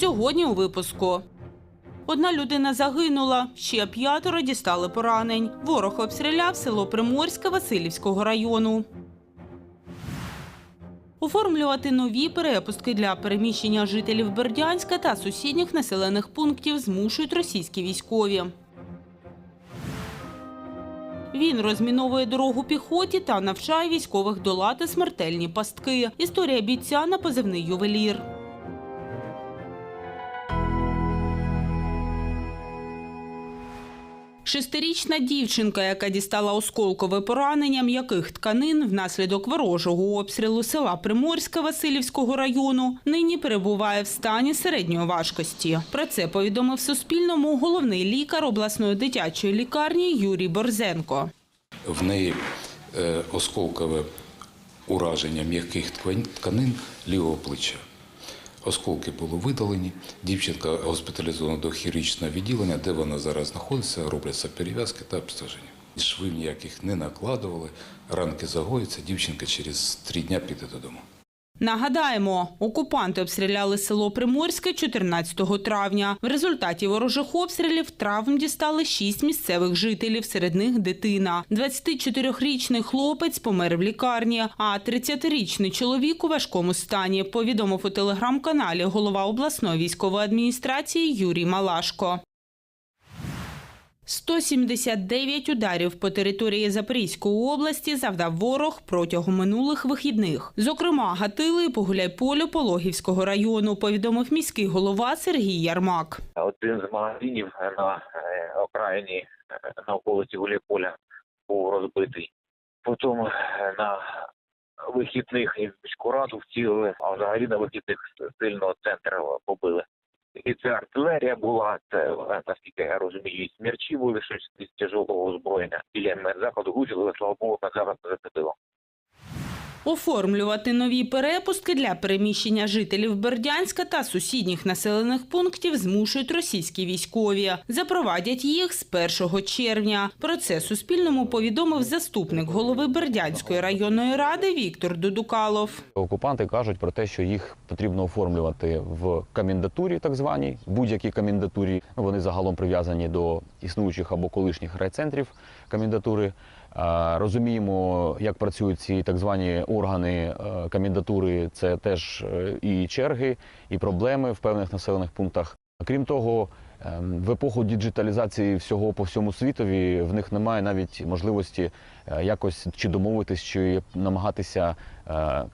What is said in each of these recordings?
Сьогодні у випуску. Одна людина загинула, ще п'ятеро дістали поранень. Ворог обстріляв село Приморське Васильівського району. Оформлювати нові перепустки для переміщення жителів Бердянська та сусідніх населених пунктів змушують російські військові. Він розміновує дорогу піхоті та навчає військових долати смертельні пастки. Історія бійця на позивний ювелір. Шестирічна дівчинка, яка дістала осколкове поранення м'яких тканин внаслідок ворожого обстрілу села Приморська Васильівського району, нині перебуває в стані середньої важкості. Про це повідомив Суспільному головний лікар обласної дитячої лікарні Юрій Борзенко. В неї е, осколкове ураження м'яких тканин лівого плеча. Осколки були видалені. Дівчинка госпіталізована до хірургічного відділення, де вона зараз знаходиться, робляться перев'язки та обстеження. Шви ніяких не накладували, ранки загоїться, дівчинка через три дні піде додому. Нагадаємо, окупанти обстріляли село Приморське 14 травня. В результаті ворожих обстрілів травм дістали шість місцевих жителів, серед них дитина. 24-річний хлопець помер в лікарні, а 30-річний чоловік у важкому стані, повідомив у телеграм-каналі голова обласної військової адміністрації Юрій Малашко. 179 ударів по території Запорізької області завдав ворог протягом минулих вихідних. Зокрема, гатили по Гуляйполю Пологівського району, повідомив міський голова Сергій Ярмак. Один з магазинів на е, окраїні е, на околиці Гуляйполя був розбитий. Потім е, на вихідних і міську раду вцілили, а взагалі на вихідних сильно центр побили. І це артилерія була, це наскільки я розумію, і смерчі були щось із тяжкого озброєння. Біля заходу гуділи, слава Богу, зараз не зацепило. Оформлювати нові перепустки для переміщення жителів Бердянська та сусідніх населених пунктів змушують російські військові. Запровадять їх з 1 червня. Про це Суспільному повідомив заступник голови Бердянської районної ради Віктор Дудукалов. Окупанти кажуть про те, що їх потрібно оформлювати в комендатурі, так званій, будь-якій комендатурі. Вони загалом прив'язані до існуючих або колишніх райцентрів комендатури. Розуміємо, як працюють ці так звані органи е, комендатури. Це теж е, і черги, і проблеми в певних населених пунктах. Крім того, ем, в епоху діджиталізації всього по всьому світові в них немає навіть можливості е, якось чи домовитись, чи намагатися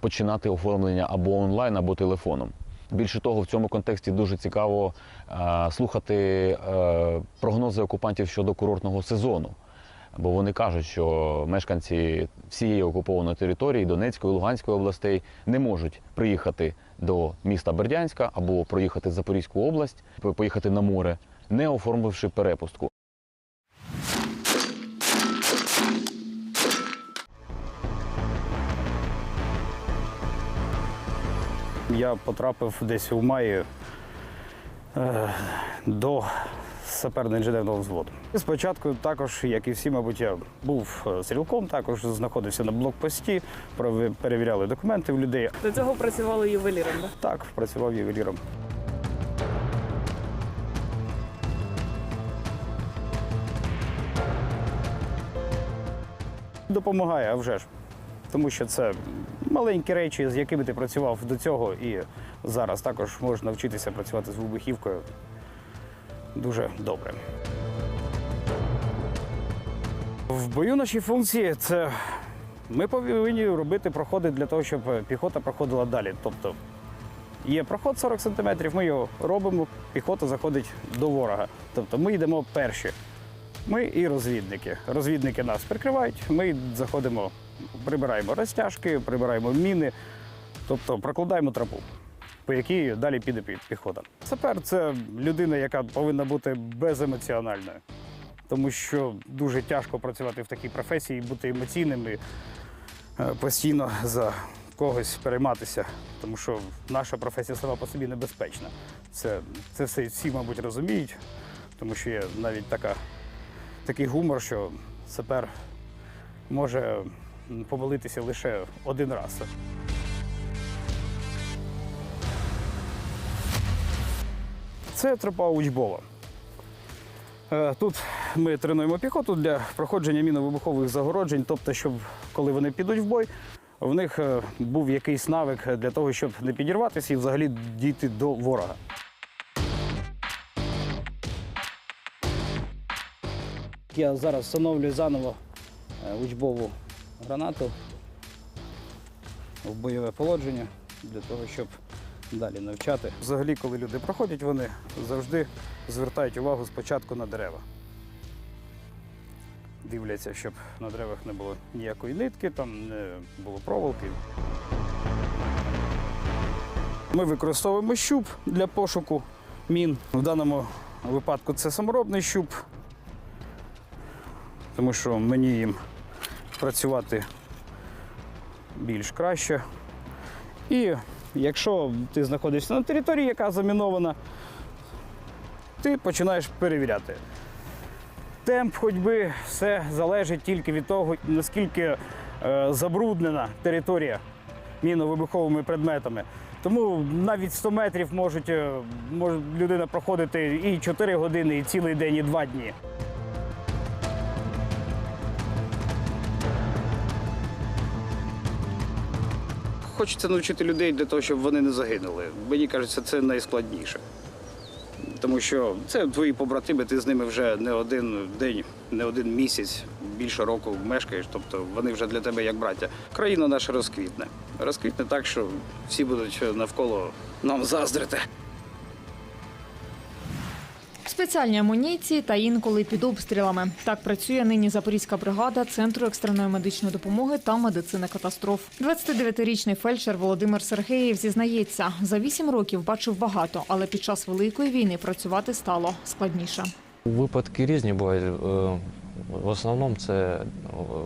починати оформлення або онлайн, або телефоном. Більше того, в цьому контексті дуже цікаво слухати прогнози окупантів щодо курортного сезону. Бо вони кажуть, що мешканці всієї окупованої території Донецької, Луганської областей не можуть приїхати до міста Бердянська або проїхати Запорізьку область, поїхати на море, не оформивши перепустку. Я потрапив десь у маї е, до саперно-інженерного взводу. Спочатку також, як і всі, мабуть, я був е, стрілком, також знаходився на блокпості, перевіряли документи в людей. До цього працювали ювеліром. Да? Так, працював ювеліром. Допомагає, а вже ж. Тому що це маленькі речі, з якими ти працював до цього, і зараз також можеш навчитися працювати з вибухівкою дуже добре. В бою наші функції це ми повинні робити проходи для того, щоб піхота проходила далі. Тобто є проход 40 см, ми його робимо, піхота заходить до ворога. Тобто ми йдемо перші. Ми і розвідники. Розвідники нас прикривають, ми заходимо, прибираємо розтяжки, прибираємо міни, тобто прокладаємо тропу, по якій далі піде пі- піхота. Сапер це людина, яка повинна бути беземоціональною, тому що дуже тяжко працювати в такій професії, бути емоційним і е, постійно за когось перейматися, тому що наша професія сама по собі небезпечна. Це, це все всі, мабуть, розуміють, тому що є навіть така такий гумор, що сапер може помилитися лише один раз. Це тропа учбова. Е, Тут ми тренуємо піхоту для проходження мінно-вибухових загороджень, тобто, щоб коли вони підуть в бой, в них е, був якийсь навик для того, щоб не підірватися і взагалі дійти до ворога. Я зараз встановлюю заново е, учбову гранату в бойове положення для того, щоб далі навчати. Взагалі, коли люди проходять, вони завжди звертають увагу спочатку на дерева. Дивляться, щоб на деревах не було ніякої нитки, там не було проволоки. Ми використовуємо щуп для пошуку мін. В даному випадку це саморобний щуп, тому що мені їм працювати більш краще. І якщо ти знаходишся на території, яка замінована, ти починаєш перевіряти. Темп ходьби все залежить тільки від того, наскільки е, забруднена територія мінно-вибуховими предметами. Тому навіть 100 метрів можуть, е, може людина проходити і 4 години, і цілий день, і 2 дні. Хочеться навчити людей для того, щоб вони не загинули. Мені кажеться, це найскладніше. Тому що це твої побратими, ти з ними вже не один день, не один місяць, більше року мешкаєш, тобто вони вже для тебе як браття. Країна наша розквітне. Розквітне так, що всі будуть навколо нам заздрити. В спеціальній амуніції та інколи під обстрілами. Так працює нині Запорізька бригада Центру екстреної медичної допомоги та медицини катастроф. 29-річний фельдшер Володимир Сергеєв зізнається, за 8 років бачив багато, але під час великої війни працювати стало складніше. Випадки різні бувають. Е, В основному це е,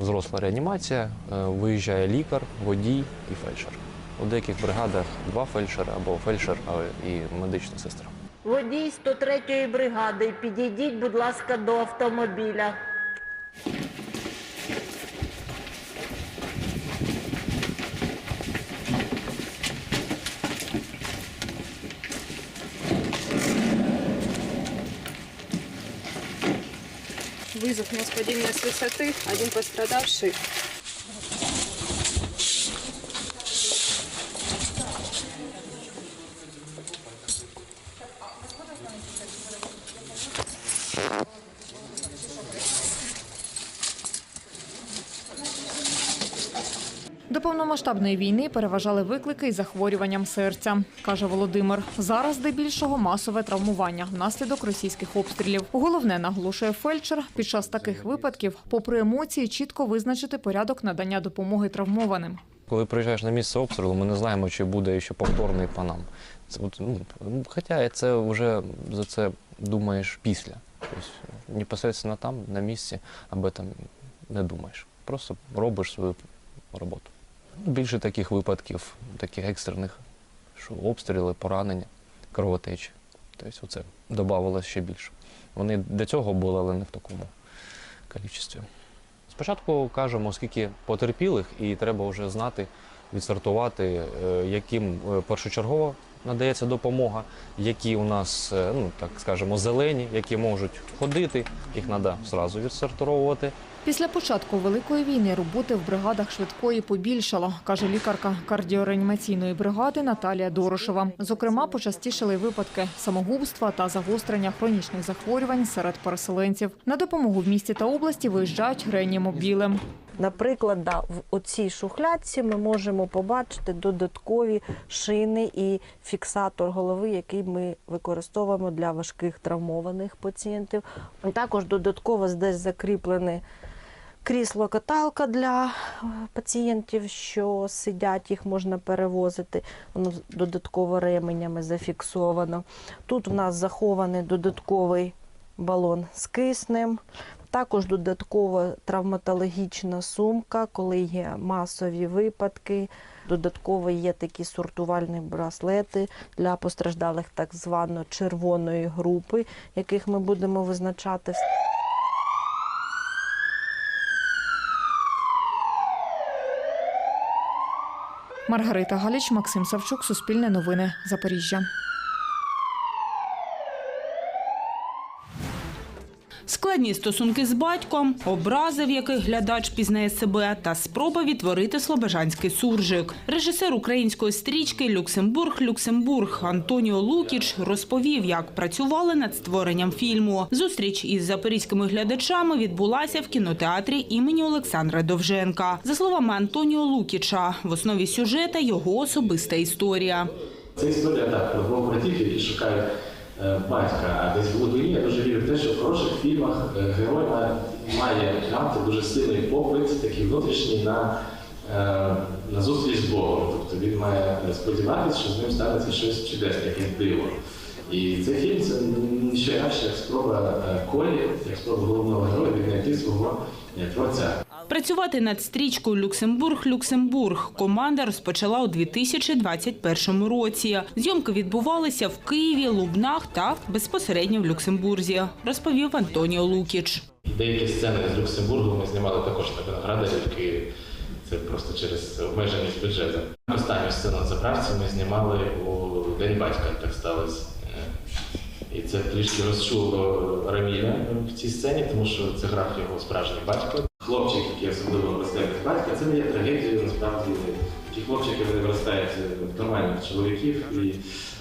взросла реанімація, е, виїжджає лікар, водій і фельдшер. У деяких бригадах два фельдшери або фельдшер і медична сестра. Водій 103-ї бригади, підійдіть, будь ласка, до автомобіля. Вызов у нас падение с высоты. Один пострадавший. Повномасштабної війни переважали виклики із захворюванням серця, каже Володимир. Зараз здебільшого масове травмування внаслідок російських обстрілів. Головне наголошує фельдшер під час таких випадків, попри емоції, чітко визначити порядок надання допомоги травмованим. Коли приїжджаєш на місце обстрілу, ми не знаємо, чи буде ще повторний по нам. Це, ну, хоча це вже за це думаєш після. Тобто непосередньо там, на місці, об этом не думаєш. Просто робиш свою роботу. Більше таких випадків, таких екстрених, що обстріли, поранення, кровотечі. Тобто оце додавалося ще більше. Вони до цього були, але не в такому кількості. Спочатку кажемо, оскільки потерпілих, і треба вже знати, відсортувати, е, яким е, першочергово надається допомога, які у нас, е, ну так скажемо, зелені, які можуть ходити, їх треба зразу відсортовувати. Після початку великої війни роботи в бригадах швидкої побільшало, каже лікарка кардіореанімаційної бригади Наталія Дорошева. Зокрема, почастішали випадки самогубства та загострення хронічних захворювань серед переселенців. На допомогу в місті та області виїжджають реанімобілем. Наприклад, да, в оцій шухлядці ми можемо побачити додаткові шини і фіксатор голови, який ми використовуємо для важких травмованих пацієнтів. Також додатково десь закріплене крісло-каталка для е, пацієнтів, що сидять, їх можна перевозити. Воно додатково ременями зафіксовано. Тут в нас захований додатковий балон з киснем. Також додаткова травматологічна сумка, коли є масові випадки. Додатково є такі сортувальні браслети для постраждалих так званої червоної групи, яких ми будемо визначати. Маргарита Галіч, Максим Савчук, Суспільне новини, Запоріжжя. Складні стосунки з батьком, образи, в яких глядач пізнає себе, та спроба відтворити слобожанський суржик. Режисер української стрічки Люксембург Люксембург Антоніо Лукіч розповів, як працювали над створенням фільму. Зустріч із запорізькими глядачами відбулася в кінотеатрі імені Олександра Довженка. За словами Антоніо Лукіча, в основі сюжета його особиста історія. Це історія так двох братів, які шукають батька. А десь в глибині я дуже вірю в те, що в хороших фільмах е, герой має, має мати дуже сильний попит, такий внутрішній на, е, на зустріч з Богом. Тобто він має сподіватися, що з ним станеться щось чудесне, якесь диво. І цей фільм це не що інакше, як спроба е, Колі, як спроба головного героя віднайти свого е, творця. Працювати над стрічкою Люксембург Люксембург команда розпочала у 2021 році. Зйомки відбувалися в Києві, Лубнах та безпосередньо в Люксембурзі, розповів Антоніо Лукіч. Деякі сцени з Люксембургу ми знімали також на виноградарі в Києві. Це просто через обмеженість бюджету. Останню сцену на заправці ми знімали у День батька, так сталося. І це трішки розчуло Раміля в цій сцені, тому що це грав його справжній батько. Хлопчик, який особливо росте без батька, це не є трагедією, насправді. Ті хлопчики вони виростають в нормальних чоловіків. І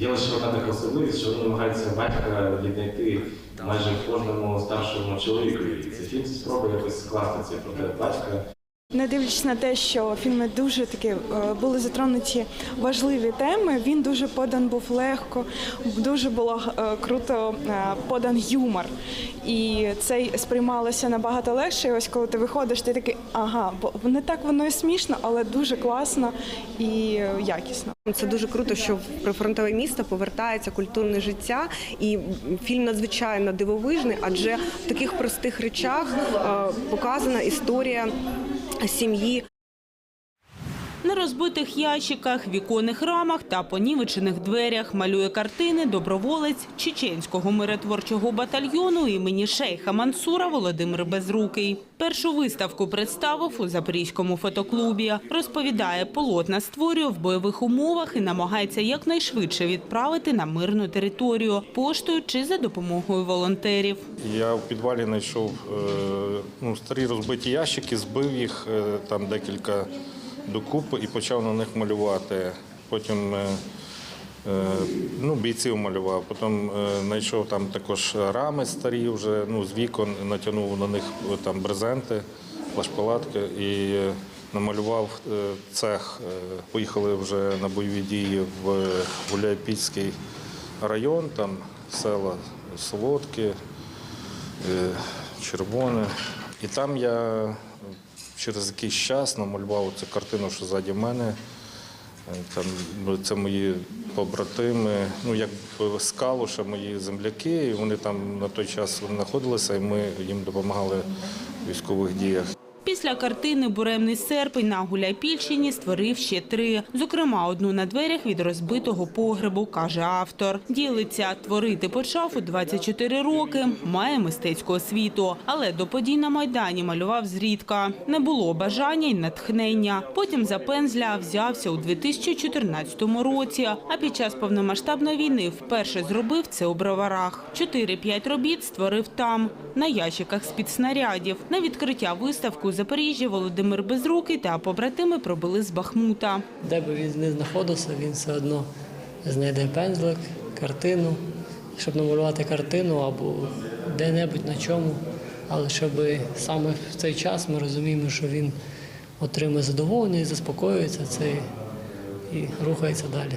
є лише одна така особливість, що вони намагаються батька віднайти майже в кожному старшому чоловіку. І цей фільм спробує якось скласти цей портрет батька. Не дивлячись на те, що фільми дуже такі е, були затронуті важливі теми, він дуже подан був легко, дуже було е, круто е, подан юмор. І це сприймалося набагато легше. І ось коли ти виходиш, ти такий, ага, бо не так воно і смішно, але дуже класно і якісно. Це дуже круто, що в прифронтове місто повертається культурне життя, і фільм надзвичайно дивовижний, адже в таких простих речах показана історія сім'ї. На розбитих ящиках, віконних рамах та понівечених дверях малює картини доброволець чеченського миротворчого батальйону імені шейха Мансура Володимир Безрукий. Першу виставку представив у Запорізькому фотоклубі. Розповідає, полотна створює в бойових умовах і намагається якнайшвидше відправити на мирну територію поштою чи за допомогою волонтерів. Я в підвалі знайшов е, ну, старі розбиті ящики, збив їх е, там декілька докупи і почав на них малювати. Потім е, е, ну, бійців малював. Потім е, знайшов там також рами старі вже ну, з вікон, натягнув на них там брезенти, плашпалатки і намалював цех. Поїхали вже на бойові дії в Гуляйпільський район, там села Солодки, червоне. І там я через якийсь час намалював цю картину, що ззаді мене. Е, Там ну, це мої побратими, ну як з Калуша, мої земляки. І вони там на той час знаходилися, і ми їм допомагали в військових діях. Після картини «Буремний серпень» на Гуляйпільщині створив ще три. Зокрема, одну на дверях від розбитого погребу, каже автор. Ділиться, творити почав у 24 роки, має мистецьку освіту. Але до подій на Майдані малював зрідка. Не було бажання й натхнення. Потім за пензля взявся у 2014 році, а під час повномасштабної війни вперше зробив це у Броварах. 4-5 робіт створив там, на ящиках з-під снарядів. На відкриття виставку у Запоріжжі Володимир Безрукий та побратими пробили з Бахмута. Де би він не знаходився, він все одно знайде пензлик, картину, щоб намалювати картину або де-небудь на чому. Але щоб саме в цей час ми розуміємо, що він отримує задоволення і заспокоюється це і рухається далі.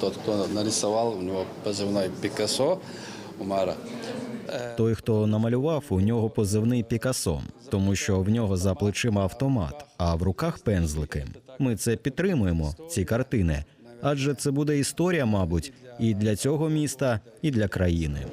Тот, кто нарисовал, у него позывной Пикассо, Умара. Той, хто намалював, у нього позивний Пікасо, тому що в нього за плечима автомат, а в руках пензлики. Ми це підтримуємо, ці картини, адже це буде історія, мабуть, і для цього міста, і для країни.